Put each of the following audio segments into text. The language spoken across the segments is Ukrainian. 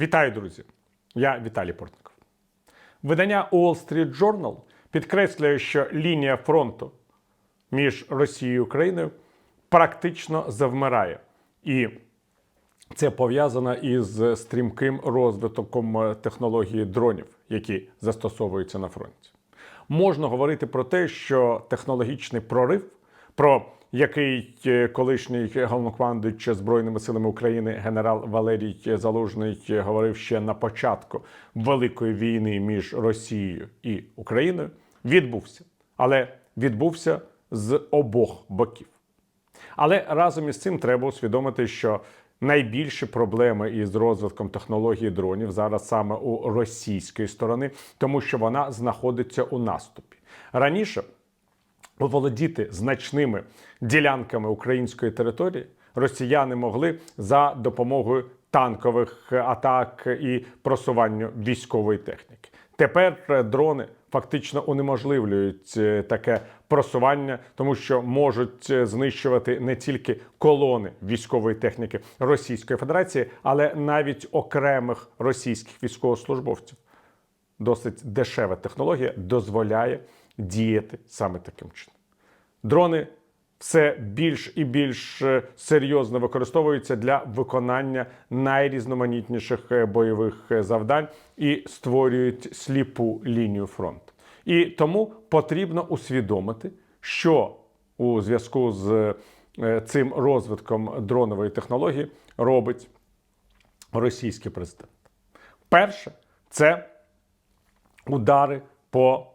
Вітаю, друзі! Я Віталій Портников. Видання Wall Street Journal підкреслює, що лінія фронту між Росією і Україною практично завмирає. І це пов'язано із стрімким розвитком технології дронів, які застосовуються на фронті. Можна говорити про те, що технологічний прорив, про який е, колишній головнокомандуючий Збройними силами України генерал Валерій Залужний говорив ще на початку Великої війни між Росією і Україною, відбувся. Але відбувся з обох боків. Але разом із цим треба усвідомити, що найбільші проблеми із розвитком технології дронів зараз саме у російської сторони, тому що вона знаходиться у наступі. Раніше оволодіти значними ділянками української території росіяни могли за допомогою танкових атак і просування військової техніки. Тепер е, дрони фактично унеможливлюють е, таке просування, тому що можуть е, знищувати не тільки колони військової техніки Російської Федерації, але навіть окремих російських військовослужбовців. Досить дешева технологія дозволяє діяти саме таким чином. Дрони все більш і більш е, серйозно використовуються для виконання найрізноманітніших е, бойових е, завдань і створюють сліпу лінію фронту. І тому потрібно усвідомити, що у зв'язку з цим розвитком дронової технології робить російський президент. Перше, це удари по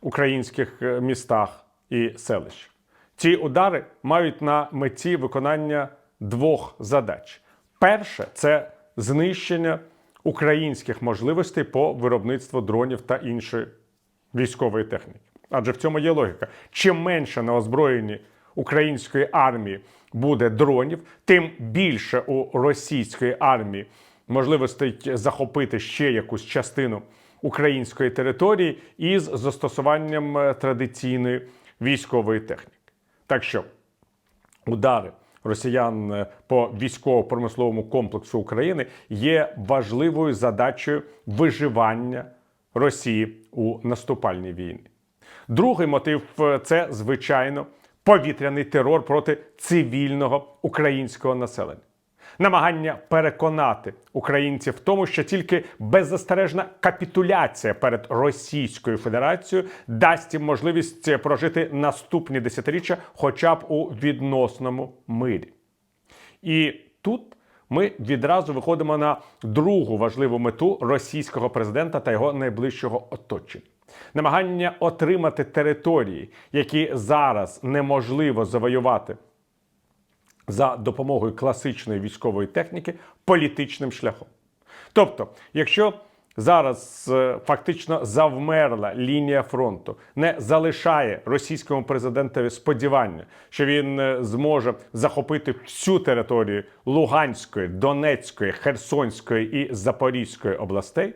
українських е, містах і селищах. Ці удари мають на меті виконання двох задач: перше це знищення українських можливостей по виробництву дронів та іншої військової техніки. Адже в цьому є логіка. Чим менше на озброєнні української армії буде дронів, тим більше у російської армії можливостей захопити ще якусь частину української території із застосуванням е, традиційної військової техніки. Так що удари росіян е, по військово-промисловому комплексу України є важливою задачею виживання Росії у наступальній війні. Другий мотив е, це звичайно повітряний терор проти цивільного українського населення. Намагання переконати українців в тому, що тільки беззастережна капітуляція перед Російською Федерацією дасть їм можливість прожити наступні десятиріччя, хоча б у відносному мирі. І тут ми відразу виходимо на другу важливу мету російського президента та його найближчого оточення. Намагання отримати території, які зараз неможливо завоювати за допомогою класичної військової техніки політичним шляхом. Тобто, якщо зараз е, фактично завмерла лінія фронту, не залишає російському президентові сподівання, що він е, зможе захопити всю територію Луганської, Донецької, Херсонської і Запорізької областей.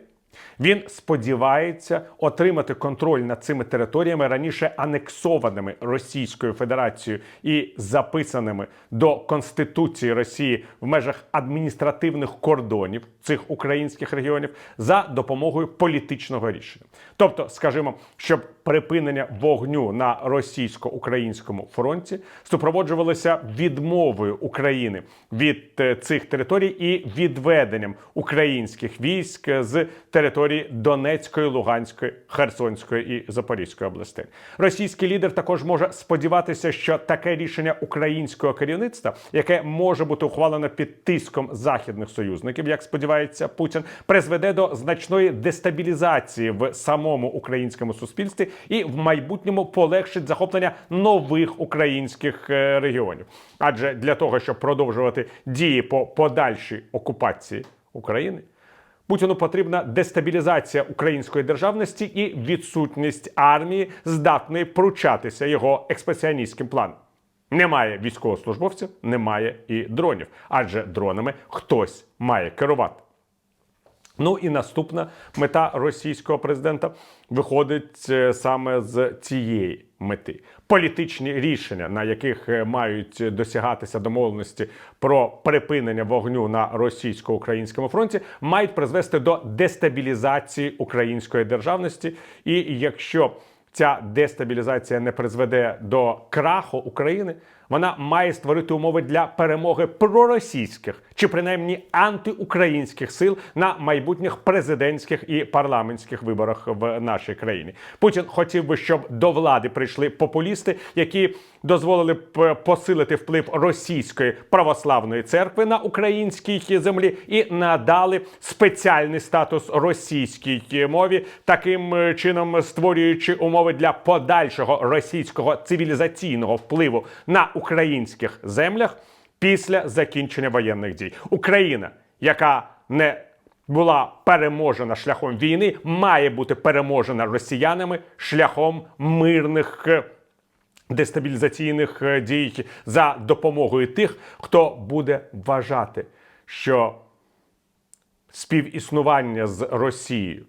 Він сподівається отримати контроль над цими територіями раніше анексованими Російською Федерацією і записаними до Конституції Росії в межах адміністративних кордонів цих українських регіонів за допомогою політичного рішення. Тобто, скажімо, щоб припинення вогню на російсько-українському фронті супроводжувалося відмовою України від е, цих територій і відведенням українських військ з території Донецької, Луганської, Херсонської і Запорізької областей. Російський лідер також може сподіватися, що таке рішення українського керівництва, яке може бути ухвалено під тиском західних союзників, як сподівається Путін, призведе до значної дестабілізації в самому українському суспільстві і в майбутньому полегшить захоплення нових українських е, регіонів. Адже для того, щоб продовжувати дії по подальшій окупації України. Путіну потрібна дестабілізація української державності і відсутність армії, здатної пручатися його експансіоністським планом. Немає військовослужбовців, немає і дронів, адже дронами хтось має керувати. Ну і наступна мета російського президента виходить е, саме з цієї мети. Політичні рішення, на яких е, мають досягатися домовленості про припинення вогню на російсько-українському фронті, мають призвести до дестабілізації української державності. І якщо ця дестабілізація не призведе до краху України, вона має створити умови для перемоги проросійських чи принаймні антиукраїнських сил на майбутніх президентських і парламентських виборах в нашій країні. Путін хотів би, щоб до влади прийшли популісти, які дозволили б посилити вплив російської православної церкви на українській землі і надали спеціальний статус російській мові, таким чином створюючи умови для подальшого російського цивілізаційного впливу на українських землях після закінчення воєнних дій. Україна, яка не була переможена шляхом війни, має бути переможена росіянами шляхом мирних. е, Дестабілізаційних е, дій за допомогою тих, хто буде вважати, що співіснування з Росією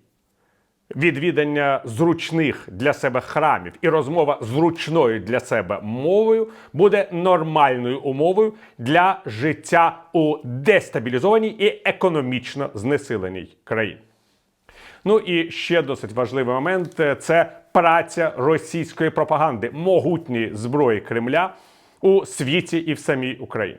відвідання зручних для себе храмів і розмова зручною для себе мовою буде нормальною умовою для життя у дестабілізованій і економічно знесиленій країні. Ну і ще досить важливий момент це праця російської пропаганди, могутньої зброї Кремля у світі і в самій Україні.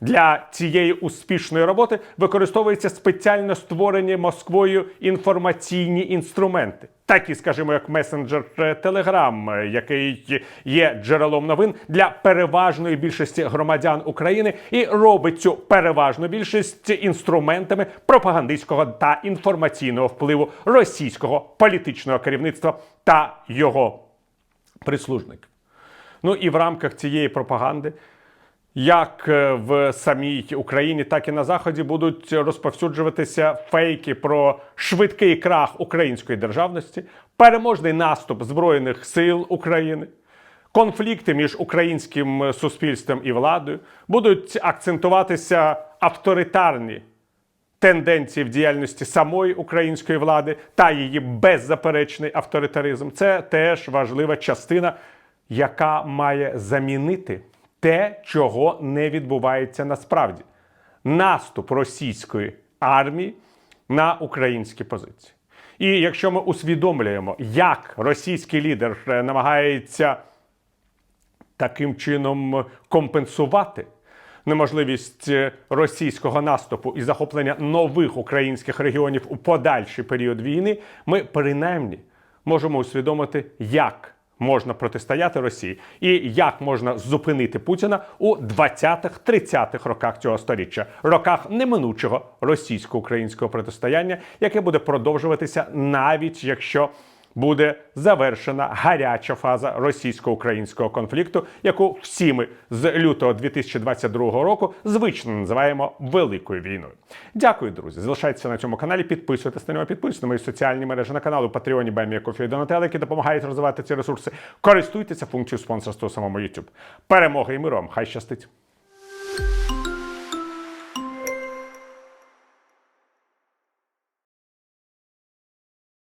Для цієї успішної роботи використовуються спеціально створені Москвою інформаційні інструменти, такі, скажімо, як месенджер Telegram, який є джерелом новин для переважної більшості громадян України і робить цю переважну більшість інструментами пропагандистського та інформаційного впливу російського політичного керівництва та його прислужників. Ну і в рамках цієї пропаганди як е, в самій Україні, так і на Заході будуть розповсюджуватися фейки про швидкий крах української державності, переможний наступ Збройних сил України, конфлікти між українським суспільством і владою, будуть акцентуватися авторитарні тенденції в діяльності самої української влади та її беззаперечний авторитаризм. Це теж важлива частина, яка має замінити те, чого не відбувається насправді: наступ російської армії на українські позиції. І якщо ми усвідомлюємо, як російський лідер е, намагається таким чином компенсувати неможливість е, російського наступу і захоплення нових українських регіонів у подальший період війни, ми принаймні можемо усвідомити, як можна протистояти Росії і як можна зупинити Путіна у 20-30-х роках цього сторіччя, роках неминучого російсько-українського протистояння, яке буде продовжуватися навіть якщо буде завершена гаряча фаза російсько-українського конфлікту, яку всі ми з лютого 2022 року звично називаємо великою війною. Дякую, друзі. Залишайтеся на цьому каналі, підписуйтесь на нього, підписуйтесь на мої соціальні мережі на канал у Патреоні Бемія і Донателло, які допомагають розвивати ці ресурси. Користуйтеся функцією спонсорства самому YouTube. Перемоги і миру вам! Хай щастить!